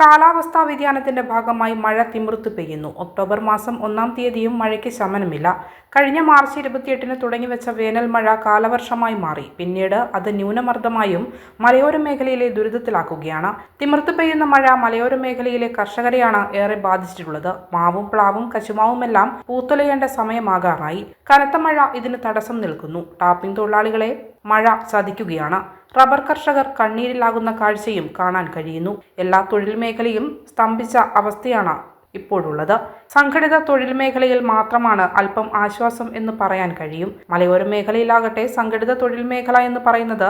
കാലാവസ്ഥാ വ്യതിയാനത്തിന്റെ ഭാഗമായി മഴ തിമിർത്ത് പെയ്യുന്നു. ഒക്ടോബർ മാസം ഒന്നാം തീയതിയും മഴയ്ക്ക് ശമനമില്ല. കഴിഞ്ഞ മാർച്ച് ഇരുപത്തിയെട്ടിന് തുടങ്ങിവെച്ച വേനൽ മഴ കാലവർഷമായി മാറി. പിന്നീട് അത് ന്യൂനമർദ്ദമായും മലയോര മേഖലയിലെ ദുരിതത്തിലാക്കുകയാണ്. തിമിർത്ത് പെയ്യുന്ന മഴ മലയോര മേഖലയിലെ കർഷകരെയാണ് ഏറെ ബാധിച്ചിട്ടുള്ളത്. മാവും പ്ലാവും കശുമാവുമെല്ലാം പൂത്തുലയേണ്ട സമയമാകാറായി. കനത്ത മഴ ഇതിന് തടസ്സം നിൽക്കുന്നു. ടാപ്പിംഗ് തൊഴിലാളികളെ മഴ ചതിക്കുകയാണ്. റബ്ബർ കർഷകർ കണ്ണീരിലാകുന്ന കാഴ്ചയും കാണാൻ കഴിയുന്നു. എല്ലാ തൊഴിൽ മേഖലയും സ്തംഭിച്ച അവസ്ഥയാണ് ഇപ്പോഴുള്ളത്. സംഘടിത തൊഴിൽ മേഖലയിൽ മാത്രമാണ് അല്പം ആശ്വാസം എന്ന് പറയാൻ കഴിയും. മലയോര മേഖലയിലാകട്ടെ സംഘടിത തൊഴിൽ മേഖല എന്ന് പറയുന്നത്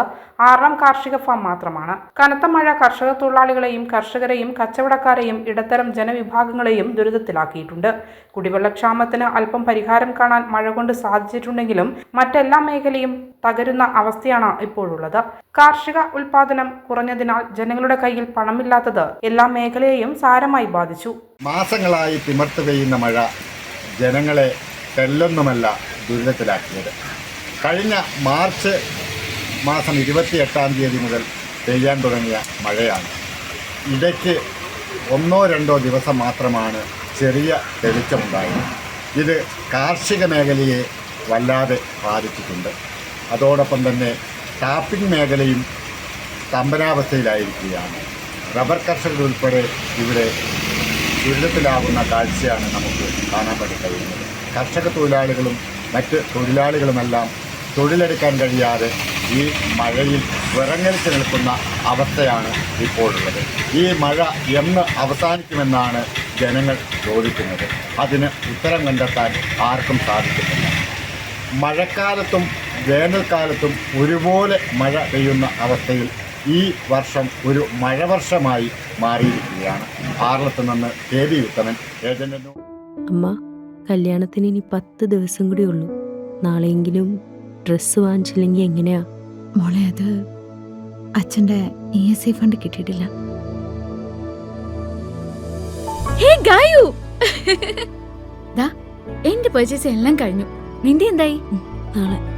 ആറാം കാർഷിക ഫാം മാത്രമാണ്. കനത്ത മഴ കർഷക തൊഴിലാളികളെയും കർഷകരെയും കച്ചവടക്കാരെയും ഇടത്തരം ജനവിഭാഗങ്ങളെയും ദുരിതത്തിലാക്കിയിട്ടുണ്ട്. കുടിവെള്ളക്ഷാമത്തിന് അല്പം പരിഹാരം കാണാൻ മഴ കൊണ്ട് സാധിച്ചിട്ടുണ്ടെങ്കിലും മറ്റെല്ലാ മേഖലയും തകരുന്ന അവസ്ഥയാണ് ഇപ്പോഴുള്ളത്. കാർഷിക ഉൽപാദനം കുറഞ്ഞതിനാൽ ജനങ്ങളുടെ കയ്യിൽ പണമില്ലാത്തത് എല്ലാ മേഖലയെയും സാരമായി ബാധിച്ചു. മാസങ്ങളായി തിമർത്ത് പെയ്യുന്ന മഴ ജനങ്ങളെ തെല്ലൊന്നുമല്ല ദുരിതത്തിലാക്കിയത്. കഴിഞ്ഞ മാർച്ച് മാസം ഇരുപത്തിയെട്ടാം തീയതി മുതൽ പെയ്യാൻ തുടങ്ങിയ മഴയാണ്. ഇടയ്ക്ക് ഒന്നോ രണ്ടോ ദിവസം മാത്രമാണ് ചെറിയ തെളിച്ചമുണ്ടായത്. ഇത് കാർഷിക മേഖലയെ വല്ലാതെ ബാധിച്ചിട്ടുണ്ട്. അതോടൊപ്പം തന്നെ ടാപ്പിംഗ് മേഖലയും സ്തംഭനാവസ്ഥയിലായിരിക്കുകയാണ് റബ്ബർ കർഷകർ ഉൾപ്പെടെ ഇവിടെ ദുരിതത്തിലാകുന്ന കാഴ്ചയാണ് നമുക്ക് കാണാൻ വേണ്ടി കഴിയുന്നത്. കർഷക തൊഴിലാളികളും മറ്റ് തൊഴിലാളികളുമെല്ലാം തൊഴിലെടുക്കാൻ കഴിയാതെ ഈ മഴയിൽ വിറങ്ങലിച്ച് നിൽക്കുന്ന അവസ്ഥയാണ് ഇപ്പോഴുള്ളത്. ഈ മഴ എന്ന് അവസാനിക്കുമെന്നാണ് ജനങ്ങൾ ചോദിക്കുന്നത്. അതിന് ഉത്തരം കണ്ടെത്താൻ ആർക്കും സാധിക്കുന്നില്ല. മഴക്കാലത്തും വേനൽക്കാലത്തും ഒരുപോലെ മഴ പെയ്യുന്ന അവസ്ഥയിൽ ഈ വർഷം ഒരു മഴവർഷമായി മാറിയിരിക്കുകയാണ്. ആറളത്ത് നിന്ന് കെ ബി ഉത്തമൻ അമ്മ കല്യാണത്തിന് ഇനി പത്ത് ദിവസം കൂടി ഉള്ളൂ. നാളെയെങ്കിലും ഡ്രസ്സ് വാങ്ങിച്ചില്ലെങ്കിൽ എങ്ങനെയാ? മോളെ അത് അച്ഛന്റെ ഇ എസ് ഐ ഫണ്ട് കിട്ടിയിട്ടില്ല. ഹേ ഗായു! ദാ എന്റെ പർച്ചേസ് എല്ലാം കഴിഞ്ഞു. നിന്റെ എന്തായി? നാളെ.